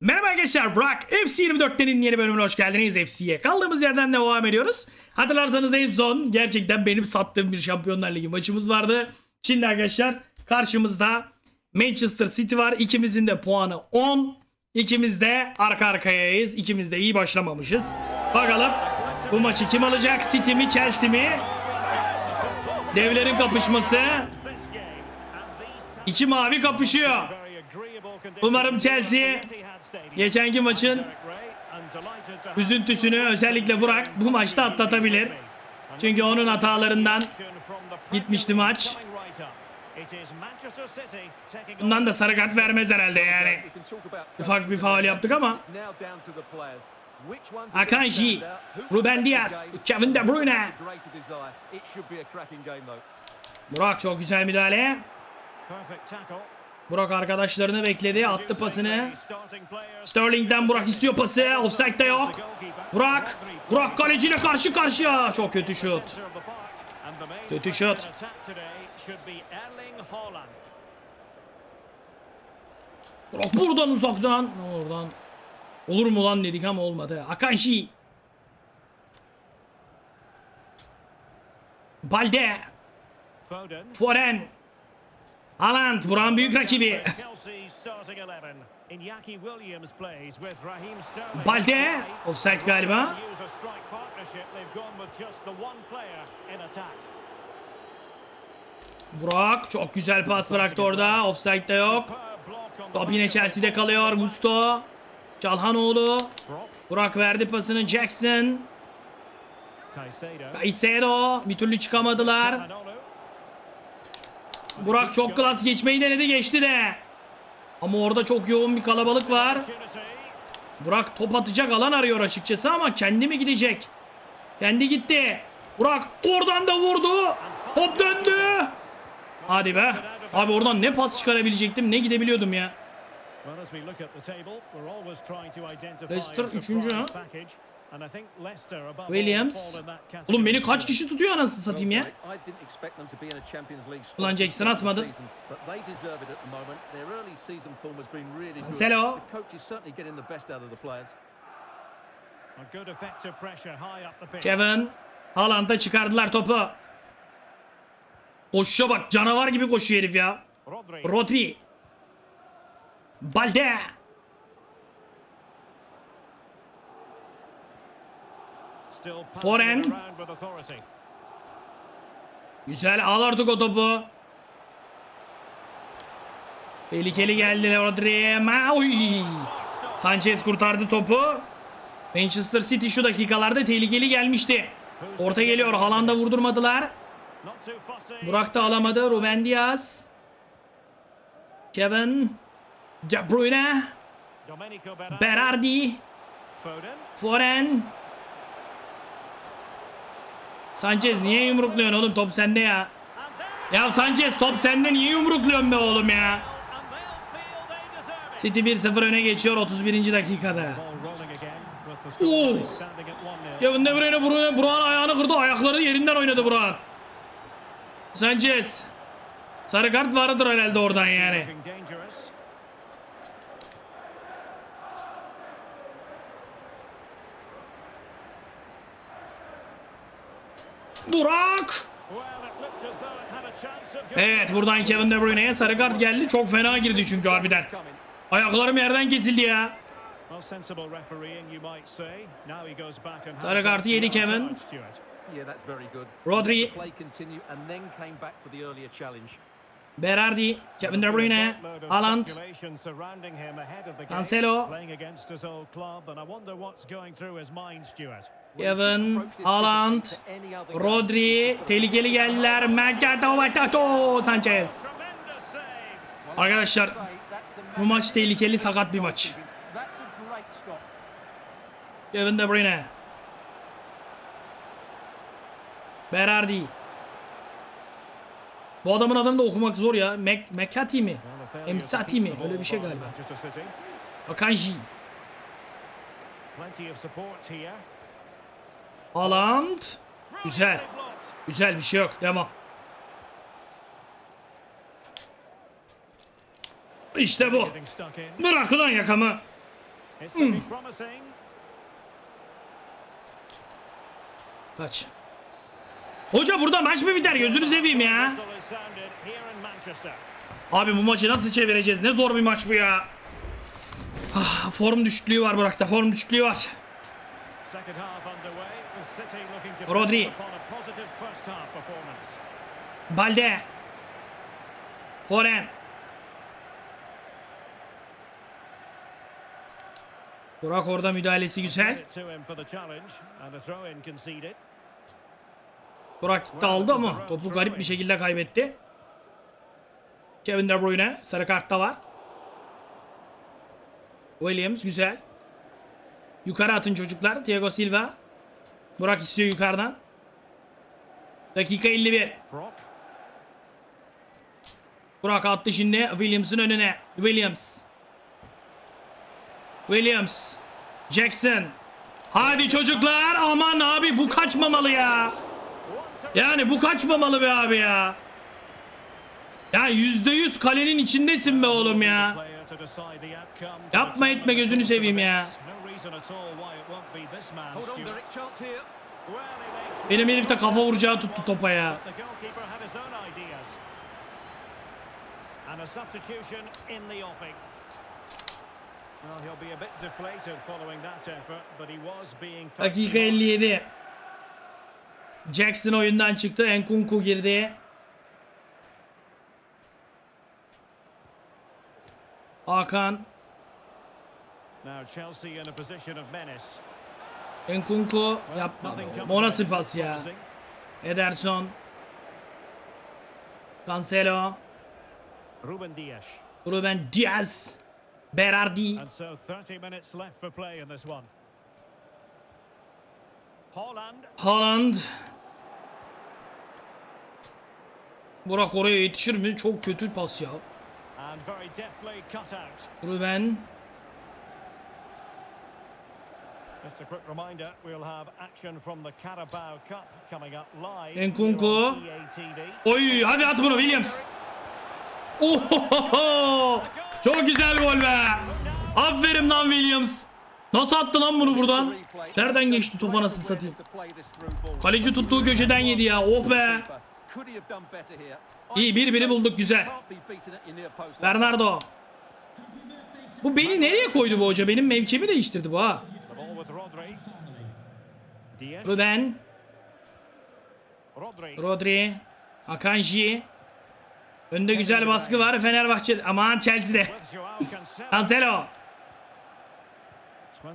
Merhaba arkadaşlar Burak FC24'tenin yeni bölümüne hoş geldiniz FC'ye. Kaldığımız yerden devam ediyoruz. Hatırlarsanız en son gerçekten benim sattığım bir Şampiyonlar Ligi maçımız vardı. Şimdi arkadaşlar karşımızda Manchester City var. İkimizin de puanı 10. İkimiz de arka arkayayız. İkimiz de iyi başlamamışız. Bakalım bu maçı kim alacak? City mi Chelsea mi? Devlerin kapışması. İki mavi kapışıyor. Umarım Chelsea Geçenki maçın üzüntüsünü özellikle Burak bu maçta atlatabilir. Çünkü onun hatalarından gitmişti maç. Bundan da sarı kart vermez herhalde yani. Ufak bir faul yaptık ama Akanji, Ruben Diaz, Kevin De Bruyne. Burak çok güzel müdahale. Burak arkadaşlarını bekledi. Attı pasını. Sterling'den Burak istiyor pası. Offside'de yok. Burak. Burak kaleciyle karşı karşıya. Çok kötü şut. Kötü şut. Burak buradan uzaktan. Oradan. Olur mu lan dedik ama olmadı. Akanji. Balde. Foren. Haaland. Burak'ın büyük rakibi. Balde. Offside galiba. Burak çok güzel pas bıraktı orada. Offside'de yok. Top yine Chelsea'de kalıyor. Gusto. Çalhanoğlu. Burak verdi pasını Jackson. Caicedo. Bir türlü çıkamadılar. Burak çok klas geçmeyi denedi geçti de. Ama orada çok yoğun bir kalabalık var. Burak top atacak alan arıyor açıkçası ama kendi mi gidecek? Kendi gitti. Burak oradan da vurdu. Top döndü. Hadi be. Abi oradan ne pas çıkarabilecektim ne gidebiliyordum ya. Leicester üçüncü ha. Williams. Oğlum beni kaç kişi tutuyor anasını satayım ya. Ulan Jackson atmadı. Cancelo. Kevin. Haaland'a çıkardılar topu. Koşuşa bak canavar gibi koşuyor herif ya. Rodri. Balde. Foren. Güzel al o topu. Tehlikeli geldi Rodri. Ma- Oy. Sanchez kurtardı topu. Manchester City şu dakikalarda tehlikeli gelmişti. Orta geliyor. Haaland'a vurdurmadılar. Burak da alamadı. Ruben Diaz. Kevin. De Bruyne. Berardi. Foren. Sanchez niye yumrukluyorsun oğlum top sende ya. Ya Sanchez top sende niye yumrukluyorsun be oğlum ya. City 1-0 öne geçiyor 31. dakikada. Uh. Kevin De Bruyne Burak'ın ayağını kırdı. Ayakları yerinden oynadı Burak. Sanchez. Sarı kart vardır herhalde oradan yani. Burak. Evet buradan Kevin De Bruyne'ye sarı kart geldi. Çok fena girdi çünkü harbiden. Ayaklarım yerden kesildi ya. Sarı kartı yedi Kevin. Rodri. Berardi. Kevin De Bruyne. Haaland. Cancelo. Kevin. Haaland. Rodri. Tehlikeli geldiler. Mercado Vatato. Sanchez. Arkadaşlar bu maç tehlikeli sakat bir maç. Kevin De Bruyne. Berardi. Bu adamın adını da okumak zor ya. Mac Mekati mi? Emsati mi? Öyle bir şey galiba. Akanji. Haaland. Güzel. Güzel bir şey yok. Devam. İşte bu. Bırak lan yakamı. Promising. Kaç. Hoca burada maç mı biter gözünü seveyim ya. Abi bu maçı nasıl çevireceğiz? Ne zor bir maç bu ya. Ah, form düşüklüğü var Burak'ta. Form düşüklüğü var. Second half underway. The City looking to Rodri. Balde. Foren. Burak orada müdahalesi güzel. Burak gitti aldı ama topu garip bir şekilde kaybetti. Kevin De Bruyne sarı kartta var. Williams güzel. Yukarı atın çocuklar. Thiago Silva. Burak istiyor yukarıdan. Dakika 51. Brock. Burak attı şimdi Williams'ın önüne. Williams. Williams. Jackson. Hadi çocuklar. Aman abi bu kaçmamalı ya. Yani bu kaçmamalı be abi ya. Ya yüzde yüz kalenin içindesin be oğlum ya. Yapma etme gözünü seveyim ya. No reason at all why it won't be this man, Hold on, Stuart. there is chance here. Well, he made- Benim herif de kafa vuracağı tuttu topa ya. The goalkeeper had his own ideas. And a substitution in the offing. Well, he'll be a bit deflated following that effort, but he was being Dakika 57. Jackson oyundan çıktı. Enkunku girdi. Hakan. Now Chelsea in a position of menace. Enkunku yapma. Nothing comes O of nasıl pas ya? Ederson. Cancelo. Ruben Dias. Ruben Diaz. Berardi. And so 30 minutes left for play in this one. Holland. Haaland. Burak oraya yetişir mi? Çok kötü pas ya. Ruben. Just a quick reminder, we'll have action from the Carabao Cup coming up live. Nkunku. here on EA TV. Oy hadi at bunu Williams. Ohohoho! Çok güzel gol be. Aferin lan Williams. Nasıl attı lan bunu buradan? Nereden geçti topa nasıl satayım? Kaleci tuttuğu köşeden yedi ya. Oh be. İyi bir biri bulduk güzel. Bernardo. Bu beni nereye koydu bu hoca? Benim mevkimi değiştirdi bu ha. The ball with Rodri. Dias. Ruben, Rodri. Akanji. Önde güzel baskı var Fenerbahçe. Aman Chelsea'de. Cancelo. Cancelo.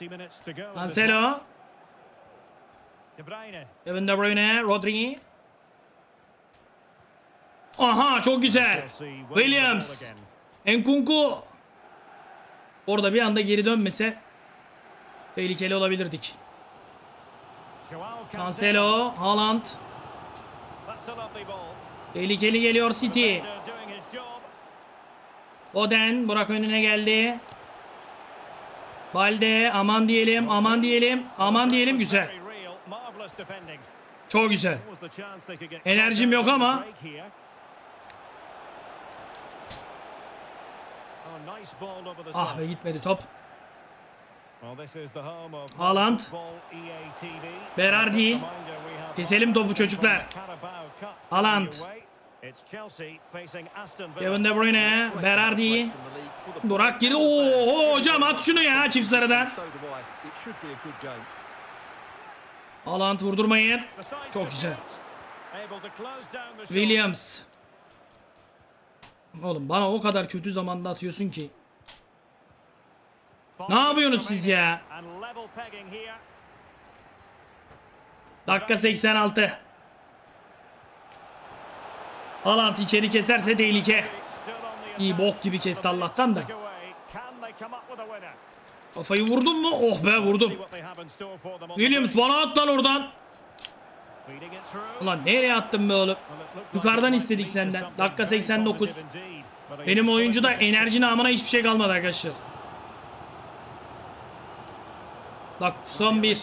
20 minutes to go. in this one. Cancelo. De Bruyne. Kevin De Bruyne, Rodri. Aha çok güzel. Williams. Enkunku. Orada bir anda geri dönmese tehlikeli olabilirdik. Cancelo, Haaland. Tehlikeli geliyor City. Oden, Burak önüne geldi. Balde, aman diyelim, aman diyelim, aman diyelim güzel. Çok güzel. Enerjim yok ama. Ah be gitmedi top. Well, this is the home of Haaland. TV. Berardi. Keselim topu çocuklar. Haaland. Kevin De Bruyne, Berardi. Burak girdi. Oo hocam at şunu ya çift sarıdan. Haaland vurdurmayın. Çok güzel. Williams. Oğlum bana o kadar kötü zamanda atıyorsun ki. Ne yapıyorsunuz siz ya? Dakika 86. Haaland içeri keserse tehlike. İyi bok gibi kesti Allah'tan da. Kafayı vurdun mu? Oh be vurdum. Williams bana at lan oradan. Ulan nereye attın be oğlum? Yukarıdan istedik senden. Dakika very 89. positive indeed. But he Benim oyuncuda enerji namına hiçbir şey kalmadı arkadaşlar. Bak son bir.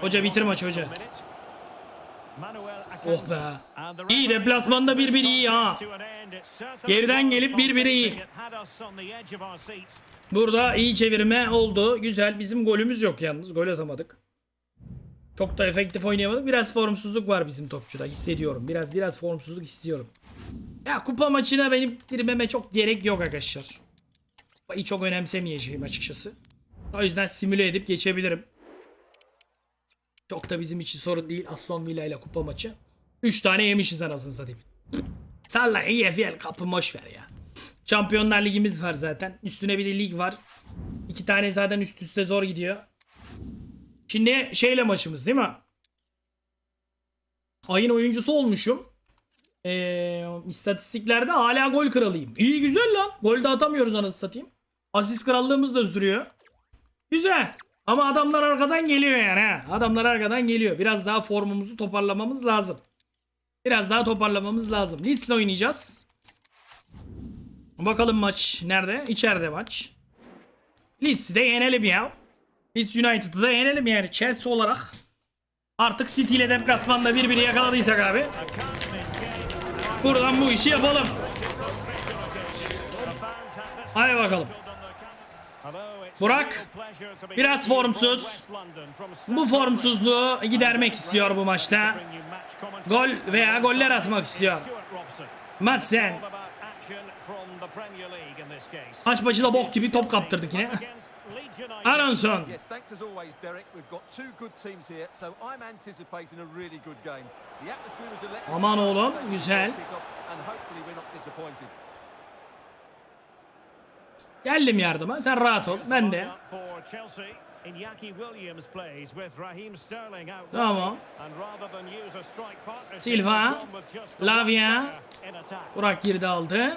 Hoca bitir maçı hoca. Oh be. İyi deplasmanda brings 1-1 iyi ha. Geriden gelip 1-1 iyi. Burada iyi çevirme oldu. Güzel. Bizim golümüz yok yalnız. Gol atamadık. Çok da efektif oynayamadık. Biraz formsuzluk var bizim topçuda. Hissediyorum. Biraz biraz formsuzluk istiyorum. Ya kupa maçına benim girmeme çok gerek yok arkadaşlar. Kupayı çok önemsemeyeceğim açıkçası. O yüzden simüle edip geçebilirim. Çok da bizim için sorun değil. Aston Villa ile kupa maçı. 3 tane yemişiz anasını satayım. Salla EFL kapı boş ver ya. Şampiyonlar Ligimiz var zaten. Üstüne bir de lig var. İki tane zaten üst üste zor gidiyor. Şimdi şeyle maçımız değil mi? Ayın oyuncusu olmuşum. Ee, istatistiklerde hala gol kralıyım. İyi güzel lan. Gol de atamıyoruz anasını satayım. Asist krallığımız da sürüyor. Güzel. Ama adamlar arkadan geliyor yani ha. Adamlar arkadan geliyor. Biraz daha formumuzu toparlamamız lazım. Biraz daha toparlamamız lazım. Leeds'le oynayacağız. Bakalım maç nerede? İçeride maç. Leeds'i de yenelim ya. Leeds United'ı da yenelim yani Chelsea olarak. Artık City ile deplasmanda birbiri yakaladıysak abi. Buradan bu işi yapalım. Hadi bakalım. Burak, biraz formsuz. Bu formsuzluğu gidermek istiyor bu maçta. Gol veya goller atmak istiyor. Madsen. Maç başında bok gibi top kaptırdık yine. Aronson. Aman oğlum, güzel. And hopefully we're not disappointed. Geldim yardıma. Sen rahat ol. Ben de. Tamam. Silva, Lavia, Burak girdi aldı.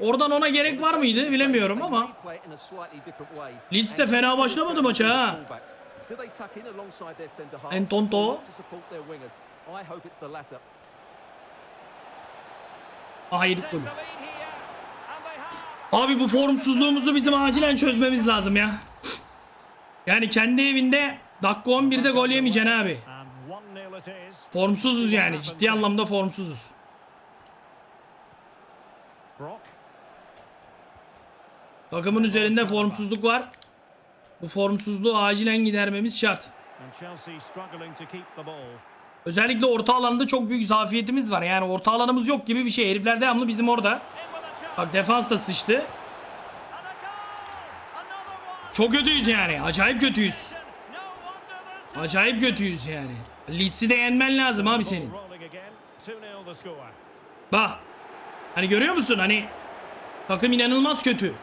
Oradan ona gerek var mıydı bilemiyorum ama. Leeds de fena başlamadı maça ha. Entonto. Aha yedik golü. Abi bu formsuzluğumuzu bizim acilen çözmemiz lazım ya. Yani kendi evinde dakika 11'de gol yemeyeceksin abi. Formsuzuz yani. Ciddi anlamda formsuzuz. Takımın üzerinde formsuzluk var. Bu formsuzluğu acilen gidermemiz şart. Özellikle orta alanda çok büyük zafiyetimiz var. Yani orta alanımız yok gibi bir şey. Herifler devamlı bizim orada. Bak defans da sıçtı. Çok kötüyüz yani. Acayip kötüyüz. Acayip kötüyüz yani. Leeds'i de yenmen lazım abi senin. Bak. Hani görüyor musun? Hani takım inanılmaz kötü.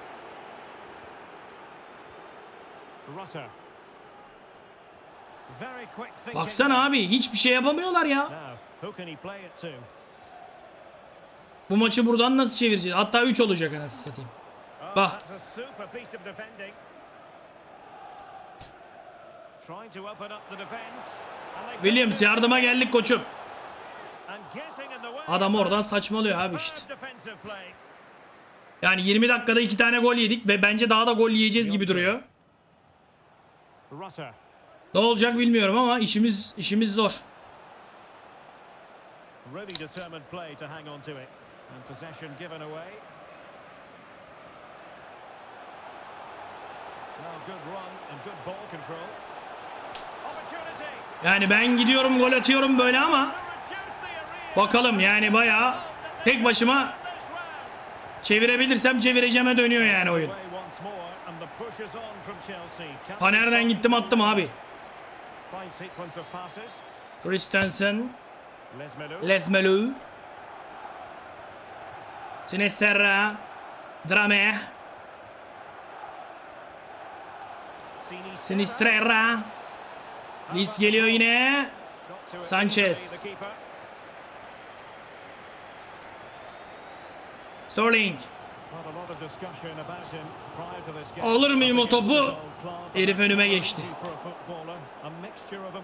Baksana abi hiçbir şey yapamıyorlar ya. Bu maçı buradan nasıl çevireceğiz? Hatta 3 olacak anasını satayım. Bak. Williams yardıma geldik koçum. Adam oradan saçmalıyor abi işte. Yani 20 dakikada 2 tane gol yedik ve bence daha da gol yiyeceğiz gibi duruyor. Ne olacak bilmiyorum ama işimiz işimiz zor. Really determined play to hang on to it. And possession given away. Now good run and good ball control. Opportunity. Yani ben gidiyorum gol atıyorum böyle ama bakalım yani bayağı tek başıma çevirebilirsem çevireceğime dönüyor yani oyun. Nereden gittim attım abi. Christensen. Lesmelu, Sinisterra, Drame, Sinisterra. Leeds geliyor yine. Sanchez. Sterling. Not a lot of discussion about him prior to this game. Alır mıyım o topu? Herif önüme geçti.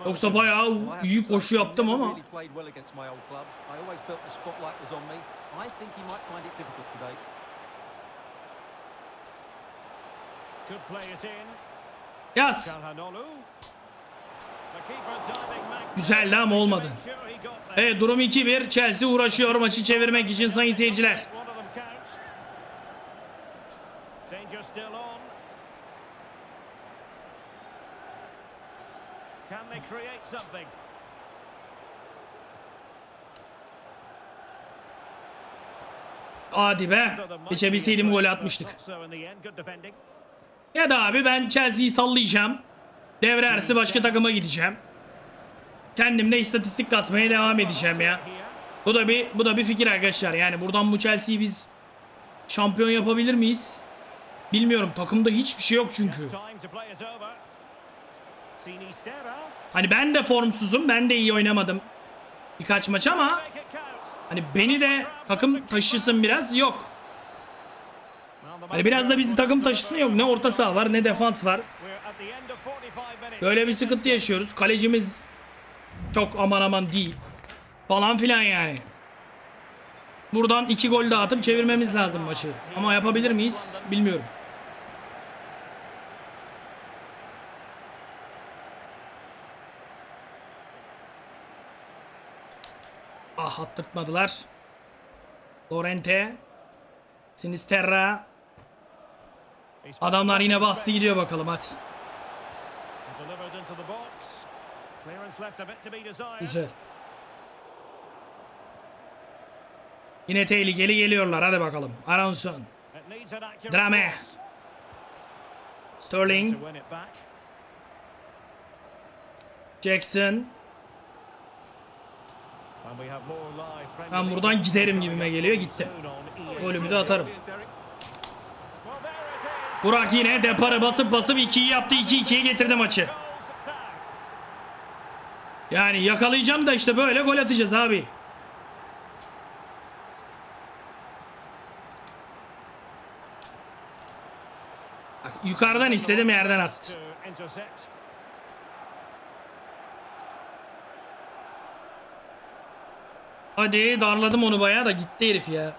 Yoksa bayağı iyi koşu yaptım ama. really played well against my old clubs. I always felt the spotlight was on me. I think he might find it difficult today. Could play it in. Yaz. Güzeldi ama olmadı. Evet durum 2-1. Chelsea uğraşıyor maçı çevirmek için sayın seyirciler. One of them counts. Danger still on. Can they create something? Hadi be. Geçebilseydim gol atmıştık. Ya da abi ben Chelsea'yi sallayacağım. Devre arası başka takıma gideceğim. Kendimde istatistik kasmaya devam edeceğim ya. Bu da bir bu da bir fikir arkadaşlar. Yani buradan bu Chelsea'yi biz şampiyon yapabilir miyiz? Bilmiyorum. Takımda hiçbir şey yok çünkü. Time to play is over. Sinisterra. Hani ben de formsuzum. Ben de iyi oynamadım. Birkaç maç ama hani beni de takım taşısın biraz yok. Hani biraz da bizi takım taşısın yok. Ne orta saha var ne defans var. We're at the end of 45 minutes. Böyle bir sıkıntı yaşıyoruz. Kalecimiz çok aman aman değil. Falan filan yani. Buradan iki gol daha atıp çevirmemiz lazım maçı. Ama yapabilir miyiz? Bilmiyorum. Ah attırtmadılar. Lorente. Sinisterra. Adamlar yine bastı gidiyor bakalım hadi. Güzel. Yine tehlikeli geliyorlar. Hadi bakalım. Aronson. Drame. Sterling. Jackson. And we have more live Premier Ben buradan giderim gibime geliyor. Gitti. Golümü de atarım. Burak yine deparı basıp basıp 2'yi yaptı. 2-2'ye getirdi maçı. Yani yakalayacağım da işte böyle gol atacağız abi. Bak, yukarıdan istedim yerden attı. To intercept. Hadi darladım onu bayağı da gitti herif ya.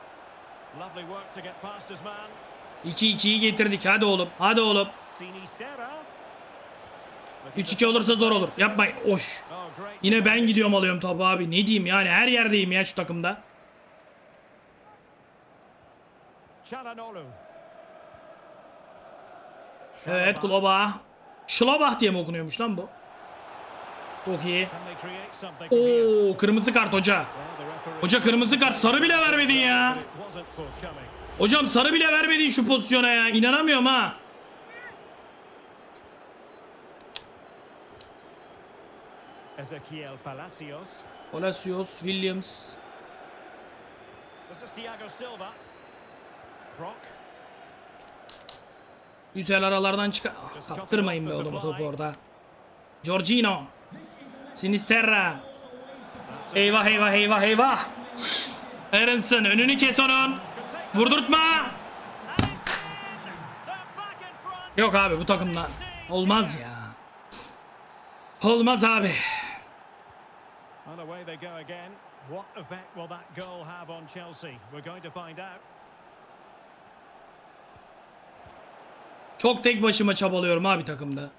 Lovely work to get past his man. 2-2'yi getirdik. Hadi oğlum. Hadi oğlum. Sinisterra. 3-2 olursa zor olur. Yapmayın. Oy. Oh. Yine ben gidiyorum alıyorum topu abi. Ne diyeyim yani her yerdeyim ya şu takımda. Evet Globa. Şlobah diye mi okunuyormuş lan bu? Çok iyi. Oo kırmızı kart hoca. Hoca kırmızı kart sarı bile vermedin ya. Hocam sarı bile vermedin şu pozisyona ya. İnanamıyorum ha. Ezequiel Palacios. Palacios, Williams. This is Thiago Silva. Brock. Güzel aralardan çıkar. Ah, kaptırmayın be oğlum topu orada. Giorgino. Sinisterra. Eyvah eyvah eyvah eyvah. Aronson önünü kes onun. Vurdurtma. Yok abi bu takımla. Olmaz ya. Olmaz abi. And away they go again. What effect will that goal have on Chelsea? We're going to find out. Çok tek başıma çabalıyorum abi takımda.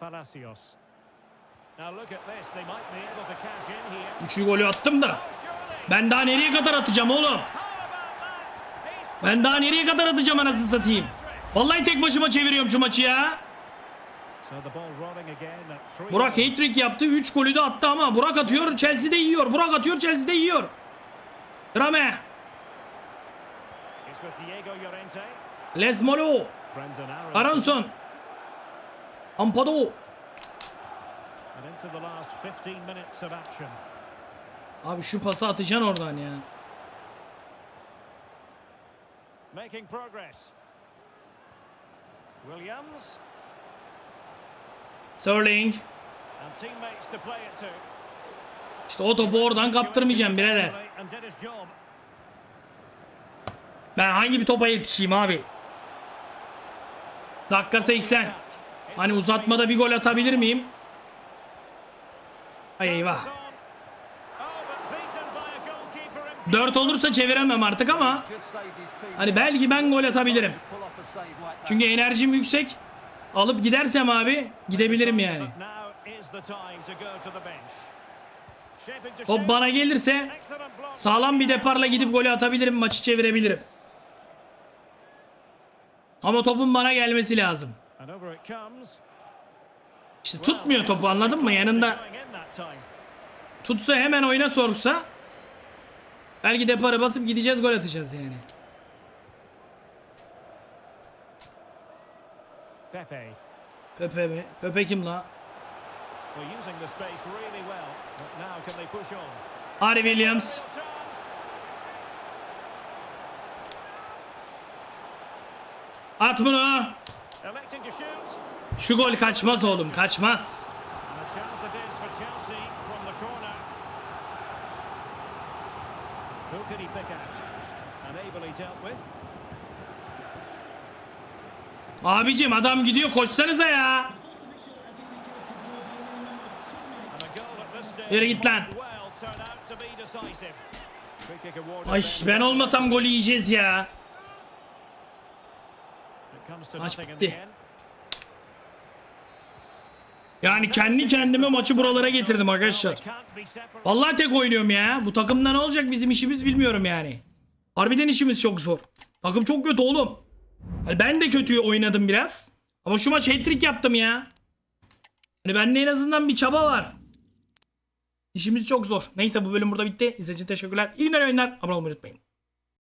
Palacios. Üçü golü attım da. Ben daha nereye kadar atacağım oğlum? Ben daha nereye kadar atacağım anasını satayım? Vallahi tek başıma çeviriyorum şu maçı ya. Burak hat-trick yaptı. 3 golü de attı ama Burak atıyor Chelsea'de yiyor. Burak atıyor yiyor. With Diego Llorente. Lesmolo. Brendan Aronson. Aronson. Ampado. And into the last 15 minutes of action. Abi şu pası atacaksın oradan ya. Making progress. Williams. Sterling. İşte o topu oradan kaptırmayacağım birader. Ben hangi bir topa yetişeyim abi? Dakika 80. Hani uzatmada bir gol atabilir miyim? Eyvah. 4 olursa çeviremem artık ama hani belki ben gol atabilirim. Çünkü enerjim yüksek. Alıp gidersem abi gidebilirim yani. Shape. bana gelirse sağlam bir deparla gidip golü atabilirim, maçı çevirebilirim. Ama topun bana gelmesi lazım. İşte tutmuyor topu anladın mı? Yanında Tutsa hemen oyuna sorsa belki de para basıp gideceğiz gol atacağız yani. Pepe. Pepe mi? Pepe kim la? Harry Williams. At bunu. Şu gol kaçmaz oğlum kaçmaz. And a chance it is for Chelsea from the corner. Who could he pick out? And ably dealt with. Abicim adam gidiyor koşsanıza ya. Yürü git lan. Ay ben olmasam golü yiyeceğiz ya. Maç bitti. Yani kendi kendime maçı buralara getirdim arkadaşlar. Vallahi tek oynuyorum ya. Bu takımda ne olacak bizim işimiz bilmiyorum yani. Harbiden işimiz çok zor. Takım çok kötü oğlum. Hani ben de kötü oynadım biraz. Ama şu maç hat-trick yaptım ya. Hani bende en azından bir çaba var. İşimiz çok zor. Neyse bu bölüm burada bitti. İzlediğiniz için teşekkürler. İyi günler oyunlar. Abone olmayı unutmayın.